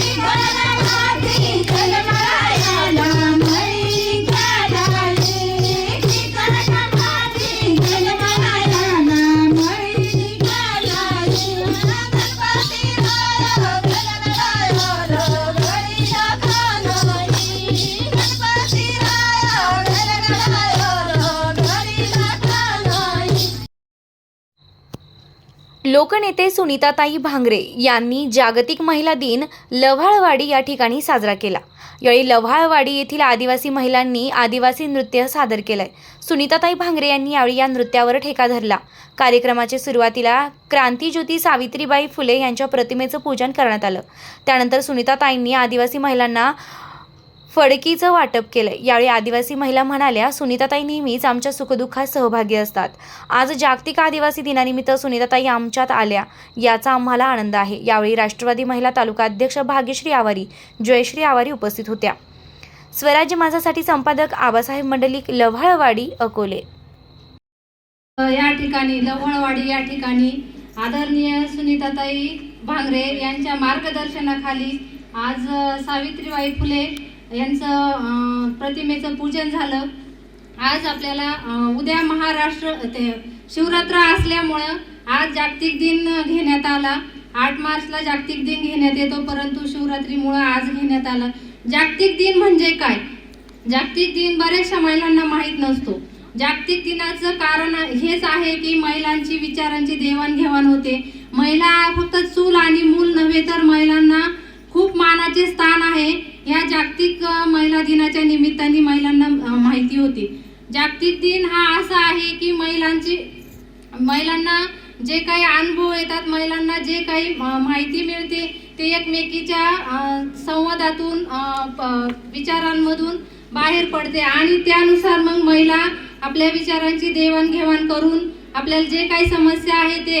Happy, लोकनेते सुनीताताई भांगरे यांनी जागतिक महिला दिन लव्हाळवाडी या ठिकाणी साजरा केला. यावेळी लव्हाळवाडी येथील आदिवासी महिलांनी आदिवासी नृत्य सादर केलंय. सुनीताताई भांगरे यांनी यावेळी या नृत्यावर ठेका धरला. कार्यक्रमाच्या सुरुवातीला क्रांतीज्योती सावित्रीबाई फुले यांच्या प्रतिमेचं पूजन करण्यात आलं. त्यानंतर सुनीताताईंनी आदिवासी महिलांना फडकीचं वाटप केलं यावेळी आदिवासी महिला म्हणाल्या सुनीताताई नेहमीच आमच्या सुखदुःखात सहभागी असतात. आज जागतिक आदिवासी दिनानिमित्त सुनीताताई आमच्यात आल्या. याचा आम्हाला आनंद आहे. यावेळी राष्ट्रवादी महिला तालुका अध्यक्ष भाग्यश्री आवारी जयश्री आवारी उपस्थित होत्या. स्वराज्य माझासाठी संपादक आबासाहेब मंडलिक लव्हाळवाडी अकोले. या ठिकाणी लव्हाळवाडी या ठिकाणी आदरणीय सुनीताताई भांगरे यांच्या मार्गदर्शनाखाली आज सावित्रीबाई फुले यांचं प्रतिमेचं पूजन झालं. आज आपल्याला उद्या महाराष्ट्र ते शिवरात्र असल्यामुळं आज जागतिक दिन घेण्यात आला. आठ मार्चला जागतिक दिन घेण्यात येतो परंतु शिवरात्रीमुळं आज घेण्यात आलं. जागतिक दिन म्हणजे काय? जागतिक दिन बऱ्याचशा महिलांना माहीत नसतो. जागतिक दिनाचं कारण हेच आहे की महिलांची विचारांची देवाणघेवाण होते. महिला फक्त चूल आणि मूल नव्हे तर महिलांना खूप मानाचे स्थान आहे. ह्या जागतिक महिला दिनाच्या निमित्ताने महिलांना माहिती होती. जागतिक दिन हा असा आहे की महिलांची महिलांना जे काही अनुभव येतात महिलांना जे काही माहिती मिळते ते एकमेकीच्या संवादातून प- विचारांमधून बाहेर पडते. आणि त्यानुसार मग महिला आपल्या विचारांची देवाणघेवाण करून आपल्याला जे काही समस्या आहे ते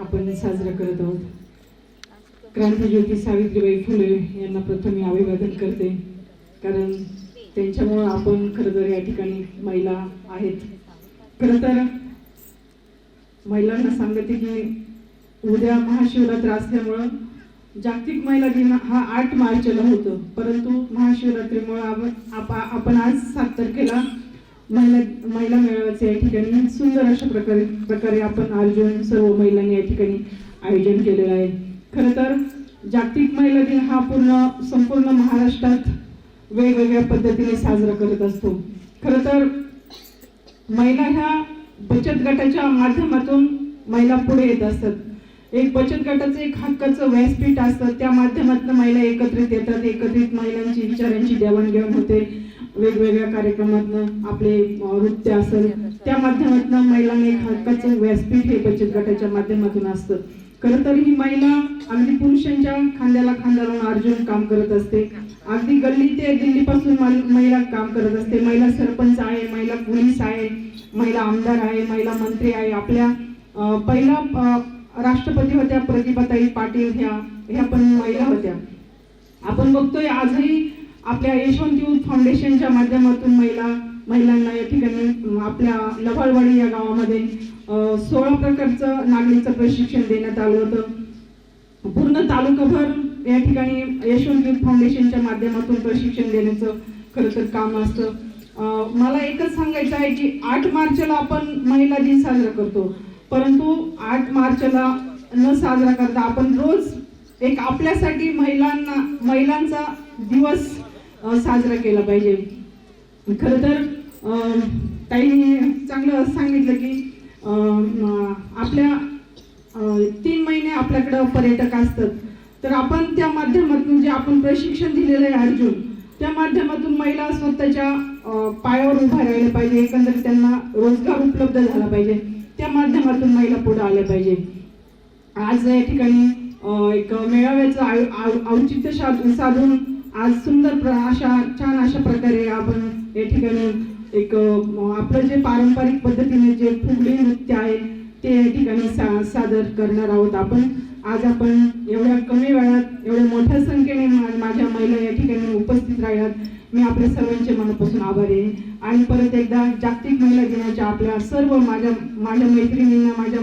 आपण साजरा करत आहोत. क्रांतीज्योती सावित्रीबाई फुले यांना प्रथम मी अभिवादन करते. कारण त्यांच्यामुळं आपण खरं तर या ठिकाणी महिला आहेत. खरं तर महिलांना सांगते की उद्या महाशिवरात्र असल्यामुळं जागतिक महिला दिन हा आठ मार्चला होतो. परंतु महाशिवरात्रीमुळं आपण आपण आज सात तारखेला महिला महिला मेळाव्याचे या ठिकाणी सुंदर अशा प्रकारे प्रकारे आपण आयोजन सर्व महिलांनी या ठिकाणी आयोजन केलेलं आहे. खरं तर जागतिक महिला दिन हा पूर्ण संपूर्ण महाराष्ट्रात वेगवेगळ्या पद्धतीने साजरा करत असतो. खरं तर महिला ह्या बचत गटाच्या माध्यमातून महिला पुढे येत असतात. एक बचत गटाचं एक हक्काचं व्यासपीठ असतं. त्या माध्यमातून महिला एकत्रित येतात. एकत्रित महिलांची विचारांची देवाणघेवाण होते. वेगवेगळ्या कार्यक्रमातनं आपले नृत्य असेल त्या माध्यमातून महिलांना एक हक्काचं व्यासपीठ हे बचत गटाच्या माध्यमातून असतं. खरं तर ही महिला अगदी पुरुषांच्या खांद्याला खांदा लावून अर्जुन काम करत असते. अगदी गल्ली ते दिल्लीपासून महिला काम करत असते. महिला सरपंच आहे महिला पोलीस आहे महिला आमदार आहे महिला मंत्री आहे. आपल्या अं, पहिला राष्ट्रपती होत्या प्रतिभाताई पाटील ह्या ह्या पण महिला होत्या. आपण बघतोय आजही आपल्या यशवंत युथ फाउंडेशनच्या माध्यमातून महिला महिलांना या ठिकाणी आपल्या लभाळवाडी या गावामध्ये सोळा प्रकारचं नागरिकचं प्रशिक्षण देण्यात आलं होतं. पूर्ण तालुकाभर या ठिकाणी यशवंत युथ फाउंडेशनच्या माध्यमातून प्रशिक्षण देण्याचं खरं तर काम असतं. मला एकच सांगायचं आहे की आठ मार्चला आपण महिला दिन साजरा करतो. परंतु आठ मार्चला न साजरा करता आपण रोज एक आपल्यासाठी महिलांना महिलांचा दिवस साजरा केला पाहिजे. खरं तर अ, चांगलं सांगितलं की आपल्या तीन महिने आपल्याकडं पर्यटक असतात. तर आपण त्या माध्यमातून जे आपण प्रशिक्षण दिलेलं आहे अर्जुन त्या माध्यमातून महिला स्वतःच्या पायावर उभा राहिल्या पाहिजे एकंदरीत त्यांना रोजगार उपलब्ध झाला पाहिजे. त्या माध्यमातून महिला पुढे आल्या पाहिजे. आज या ठिकाणी एक मेळाव्याचं औचित्य साधून आज सुंदर प्र अशा छान अशा प्रकारे आपण या ठिकाणी एक आपलं जे पारंपरिक पद्धतीने जे फुगडी नृत्य आहे ते या ठिकाणी सा सादर करणार आहोत आपण. आज आपण एवढ्या कमी वेळात एवढ्या मोठ्या संख्येने माझ्या महिला या ठिकाणी उपस्थित राहिल्यात. मी आपल्या सर्वांचे मनापासून आभारी आहे. आणि परत एकदा जागतिक महिला दिनाच्या आपल्या सर्व माझ्या माझ्या मैत्रिणींना माझ्या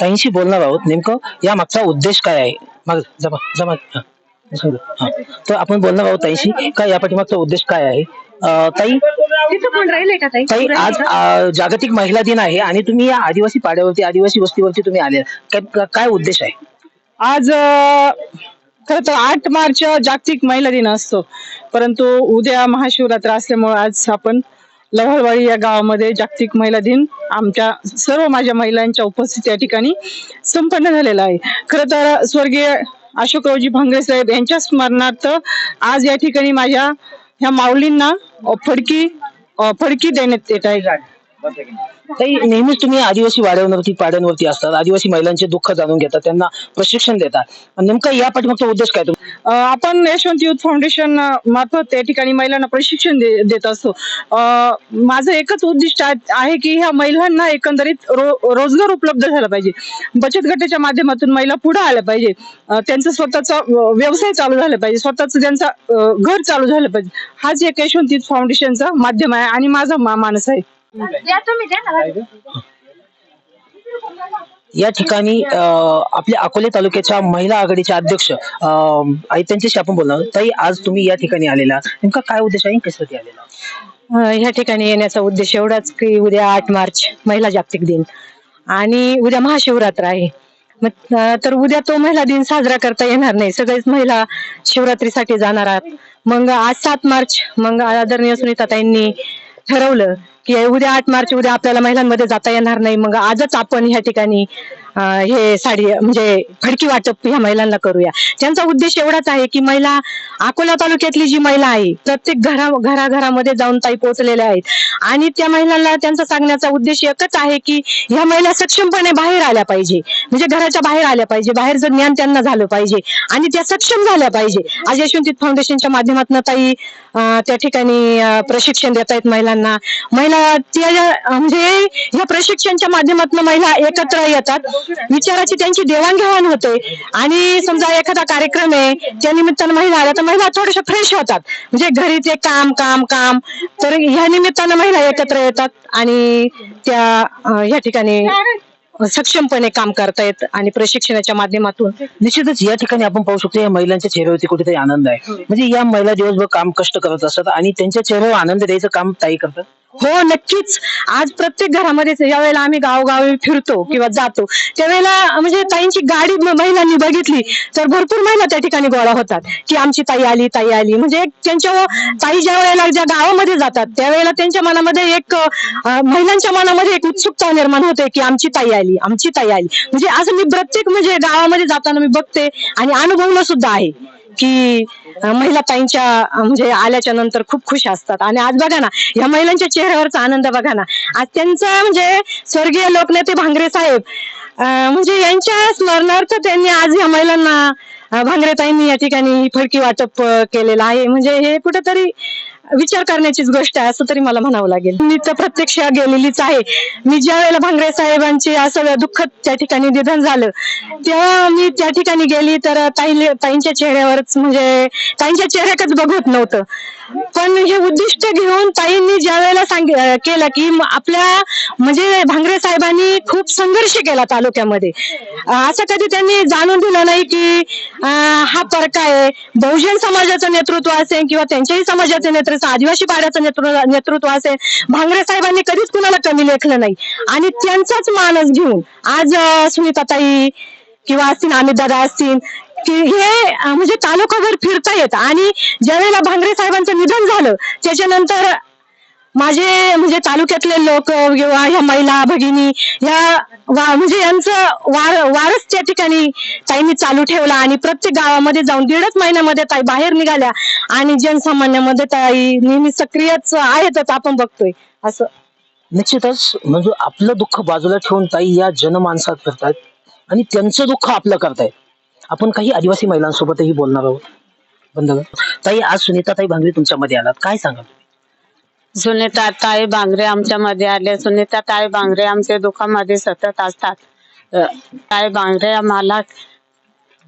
ताईंशी बोलणार आहोत. नेमकं या मागचा उद्देश काय आहे? मग जमा जमा. तर आपण बोलणार आहोत ताईंशी का या पाठीमागचा उद्देश काय आहे? ताई ताई? आज जागतिक महिला दिन आहे आणि तुम्ही या आदिवासी पाड्यावरती आदिवासी वस्तीवरती तुम्ही आले. काय काय उद्देश आहे? आज खर तर आठ मार्च जागतिक महिला दिन असतो. परंतु उद्या महाशिवरात्र असल्यामुळे आज आपण लव्हाळवाडी या गावामध्ये जागतिक महिला दिन आमच्या सर्व माझ्या महिलांच्या उपस्थित या ठिकाणी संपन्न झालेला आहे. खरं तर स्वर्गीय अशोकरावजी भांगरे साहेब यांच्या स्मरणार्थ आज या ठिकाणी माझ्या ह्या माऊलींना फडकी फडकी देण्यात येत आहे. ताई नेहमीच तुम्ही आदिवासी वाड्यांवरती पाड्यांवरती असतात. आदिवासी महिलांचे दुःख जाणून घेतात. त्यांना प्रशिक्षण देतात. नेमका या पाठीमागचा उद्देश काय आपण यशवंत युथ फाउंडेशन मार्फत त्या ठिकाणी महिलांना प्रशिक्षण देत असतो. माझं एकच उद्दिष्ट आहे- की ह्या महिलांना एकंदरीत रो- रोजगार उपलब्ध झाला पाहिजे. बचत गटाच्या माध्यमातून महिला पुढे आल्या पाहिजे. त्यांचं स्वतःचा व्यवसाय चालू झाला पाहिजे. स्वतःच त्यांचा घर चालू झालं पाहिजे. हाच एक यशवंत युथ फाउंडेशनचा माध्यम आहे आणि माझा मा- मानस आहे. या ठिकाणी आपल्या अकोले तालुक्याच्या महिला आघाडीच्या अध्यक्ष अं, आई त्यांच्याशी आपण बोलणार. ताई आज तुम्ही या ठिकाणी आलेला. नेमका काय उद्देश आहे? कशासाठी आलेला? ह्या ठिकाणी येण्याचा उद्देश एवढाच की उद्या आठ मार्च महिला जागतिक दिन. आणि उद्या महाशिवरात्र आहे. मग तर उद्या तो महिला दिन साजरा करता येणार नाही. सगळेच महिला शिवरात्रीसाठी जाणार आहात. मग आज सात मार्च मग आदरणीय सुनीताताईंनी ठरवलं की उद्या आठ मार्च उद्या आपल्याला महिलांमध्ये जाता येणार नाही. मग आजच आपण ह्या ठिकाणी हे साडी म्हणजे फडकी वाटप ह्या महिलांना करूया. त्यांचा उद्देश एवढाच आहे की महिला अकोला तालुक्यातली जी महिला आहे प्रत्येक घरा घराघरामध्ये जाऊन ताई पोहोचलेल्या आहेत. आणि त्या महिलांना त्यांचा सांगण्याचा उद्देश एकच आहे की ह्या महिला सक्षमपणे बाहेर आल्या पाहिजे. म्हणजे घराच्या बाहेर आल्या पाहिजे. बाहेरचं ज्ञान त्यांना झालं पाहिजे. आणि त्या सक्षम झाल्या पाहिजे. आज यशवंत फाउंडेशनच्या माध्यमातून ताई त्या ठिकाणी प्रशिक्षण देत आहेत महिलांना. महिला त्या म्हणजे या प्रशिक्षणच्या माध्यमातून महिला एकत्र येतात. विचाराची त्यांची देवाणघेवाण होते. आणि समजा एखादा कार्यक्रम आहे त्या निमित्तानं महिला आल्या तर महिला थोड्याशा फ्रेश होतात. म्हणजे घरी ते काम काम काम. तर ह्या निमित्तानं महिला एकत्र येतात आणि त्या या ठिकाणी सक्षमपणे काम करतायत आणि प्रशिक्षणाच्या माध्यमातून. निश्चितच या ठिकाणी आपण पाहू शकतो या महिलांच्या चेहऱ्यावरती कुठेतरी आनंद आहे. म्हणजे या महिला दिवसभर काम कष्ट करत असतात आणि त्यांच्या चेहऱ्यावर आनंद द्यायचं काम ताई करतात? हो नक्कीच. आज प्रत्येक घरामध्ये ज्यावेळेला आम्ही गावोगावी फिरतो किंवा जातो त्यावेळेला म्हणजे ताईंची गाडी महिलांनी बघितली तर भरपूर महिला त्या ठिकाणी गोळा होतात की आमची ताई आली ताई आली. म्हणजे एक त्यांच्या ताई ज्या वेळेला ज्या गावामध्ये जातात त्यावेळेला त्यांच्या मनामध्ये एक महिलांच्या मनामध्ये एक उत्सुकता निर्माण होते की आमची ताई आली आमची ताई आली. म्हणजे असं मी प्रत्येक म्हणजे गावामध्ये जाताना मी बघते आणि अनुभवलं सुद्धा आहे. की महिला ताईंच्या म्हणजे आल्याच्यानंतर खूप खुश असतात. आणि आज बघा ना या महिलांच्या चेहऱ्यावरचा आनंद बघा ना. आज त्यांचा म्हणजे स्वर्गीय लोकनेते भांगरे साहेब म्हणजे यांच्या स्मरणार्थ त्यांनी आज या महिलांना भांगरेताईंनी भांगरे ताईंनी या ठिकाणी फडकी वाटप केलेलं आहे. म्हणजे हे कुठेतरी विचार करण्याचीच गोष्ट आहे असं तरी मला म्हणावं लागेल. मी तर प्रत्यक्ष गेलेलीच आहे. मी ज्या वेळेला भांगरे साहेबांचे असं दुःखद त्या ठिकाणी निधन झालं तेव्हा मी त्या ठिकाणी गेली तर ताई ताईंच्या चेहऱ्यावरच म्हणजे ताईंच्या चेहऱ्याकच बघत नव्हतं. पण हे उद्दिष्ट घेऊन ताईंनी ज्या वेळेला सांग केलं की आपल्या म्हणजे भांगरे साहेबांनी खूप संघर्ष केला तालुक्यामध्ये. असं कधी त्यांनी जाणून दिलं नाही की हा फरक आहे. बहुजन समाजाचं नेतृत्व असेल किंवा त्यांच्याही समाजाचं नेतृत्व आदिवासी पाड्याचं नेतृत्व नेतृत्व असेल भांगरे साहेबांनी कधीच कुणाला कमी लेखलं नाही. आणि त्यांचाच मानस घेऊन आज अं, सुनीताताई किंवा असतील अमित दादा असतील हे म्हणजे तालुकाभर फिरता येत. आणि ज्यावेळेला भांगरे साहेबांचं निधन झालं त्याच्यानंतर माझे म्हणजे तालुक्यातले लोक किंवा ह्या महिला भगिनी ह्या वा- म्हणजे यांचं वार वारच त्या ठिकाणी ताईंनी चालू ठेवला आणि प्रत्येक गावामध्ये जाऊन दीडच महिन्यामध्ये ताई बाहेर निघाल्या. आणि जनसामान्यामध्ये ताई नेहमी सक्रियच आहेतच आपण बघतोय. असं. निश्चितच. म्हणजे आपलं दुःख बाजूला ठेवून ताई या जनमानसात करतायत आणि त्यांचं दुःख आपलं करतायत. आपण काही आदिवासी महिलांसोबतही बोलणार आहोत. बंद ताई आज सुनीता ताई भांगरे तुमच्यामध्ये आलात. काय सांगाल? सुनीता ताई बांगरे आमच्या मध्ये आले. सुनीता ताई बांगरे आमच्या दुःखामध्ये सतत असतात. अ, ताई बांगरे आम्हाला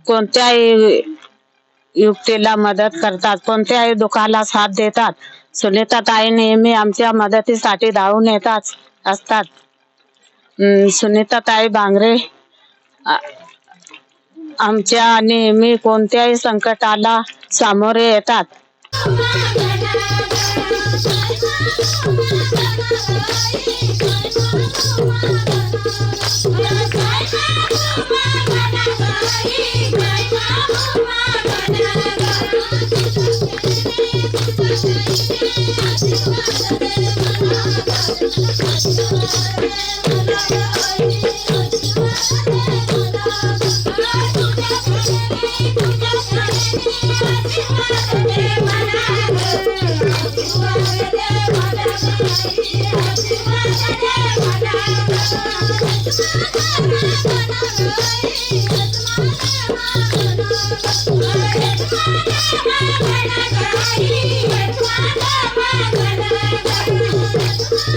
कोणत्याही युक्तीला मदत करतात कोणत्याही दुःखाला साथ देतात. सुनीता ताई नेहमी आमच्या मदतीसाठी धावून येतात असतात. सुनीता ताई बांगरे आ- आमच्या नेहमी कोणत्याही संकटाला सामोरे येतात.